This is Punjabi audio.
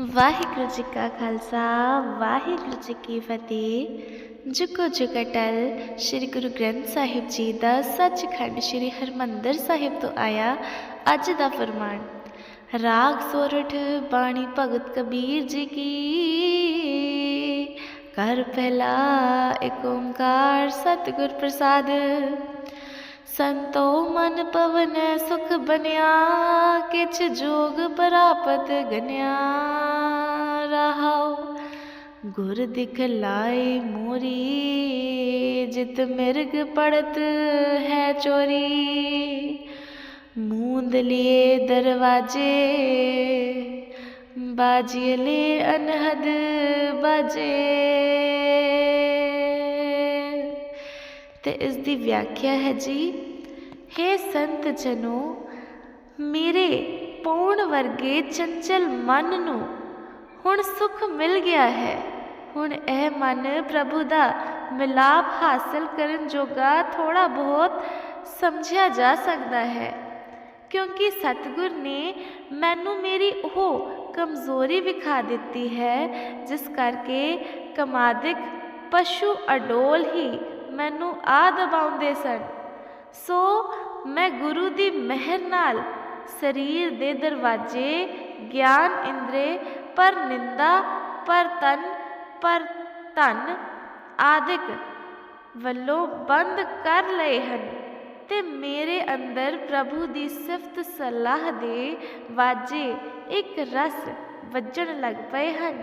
ਵਾਹਿਗੁਰੂ ਜੀ ਕਾ ਖਾਲਸਾ, ਵਾਹਿਗੁਰੂ ਜੀ ਕੀ ਫਤਿਹ। ਜੁਕੋ ਜੁਗਟਲ ਸ੍ਰੀ ਗੁਰੂ ਗ੍ਰੰਥ ਸਾਹਿਬ ਜੀ ਦਾ ਸੱਚਖੰਡ ਸ੍ਰੀ ਹਰਮੰਦਰ ਸਾਹਿਬ ਤੋਂ ਆਇਆ ਅੱਜ ਦਾ ਫਰਮਾਨ। ਰਾਗ ਸੋਰਠ ਬਾਣੀ ਭਗਤ ਕਬੀਰ ਜੀ ਕੀ। ਕਰ ਪਹਿਲਾ ਏਕ ਓੰਕਾਰ ਸਤਿਗੁਰ ਪ੍ਰਸਾਦ। ਸੰਤੋ ਮਨ ਪਵਨ ਸੁਖ ਬਨਿਆ ਕਿਛ ਜੋਗ ਪ੍ਰਾਪਤ ਗਨਿਆ। ਰਹਾਉ, ਗੁਰ ਦਿਖ ਲਾਏ ਮੋਰੀ, ਜਿਤ ਮਿਰਗ ਪੜਤ ਹੈ ਚੋਰੀ। ਮੂੰਦ ਲਿਏ ਦਰਵਾਜੇ ਬਾਜੀਲੇ ਅਨਹਦ ਬਾਜੇ। ਤੇ ਇਸ ਦੀ ਵਿਆਖਿਆ ਹੈ ਜੀ। हे ਸੰਤ ਜਨੋ, ਮੇਰੇ ਪੌਣ ਵਰਗੇ ਚੰਚਲ ਮਨ ਨੂੰ ਹੁਣ ਸੁਖ ਮਿਲ ਗਿਆ ਹੈ। ਹੁਣ ਇਹ ਮਨ ਪ੍ਰਭੂ ਦਾ ਮਿਲਾਪ ਹਾਸਲ ਕਰਨ ਜੋਗਾ ਥੋੜਾ ਬਹੁਤ ਸਮਝਿਆ ਜਾ ਸਕਦਾ ਹੈ। ਕਿਉਂਕਿ ਸਤਿਗੁਰ ਨੇ ਮੈਨੂੰ ਮੇਰੀ ਉਹ ਕਮਜ਼ੋਰੀ ਵਿਖਾ ਦਿੱਤੀ ਹੈ, ਜਿਸ ਕਰਕੇ ਕਮਾਦਿਕ ਪਸ਼ੂ ਅਡੋਲ ਹੀ ਮੈਨੂੰ ਆ ਦਬਾਉਂਦੇ ਸਨ। ਸੋ ਮੈਂ ਗੁਰੂ ਦੀ ਮਿਹਰ ਨਾਲ ਸਰੀਰ ਦੇ ਦਰਵਾਜ਼ੇ, ਗਿਆਨ ਇੰਦਰੇ, ਪਰ ਨਿੰਦਾ, ਪਰ ਤਨ, ਪਰ ਧਨ ਆਦਿਕ ਵੱਲੋਂ ਬੰਦ ਕਰ ਲਏ ਹਨ ਤੇ ਮੇਰੇ ਅੰਦਰ ਪ੍ਰਭੂ ਦੀ ਸਿਫਤ ਸਲਾਹ ਦੇ ਵਾਜੇ ਇੱਕ ਰਸ ਵੱਜਣ ਲੱਗ ਪਏ ਹਨ।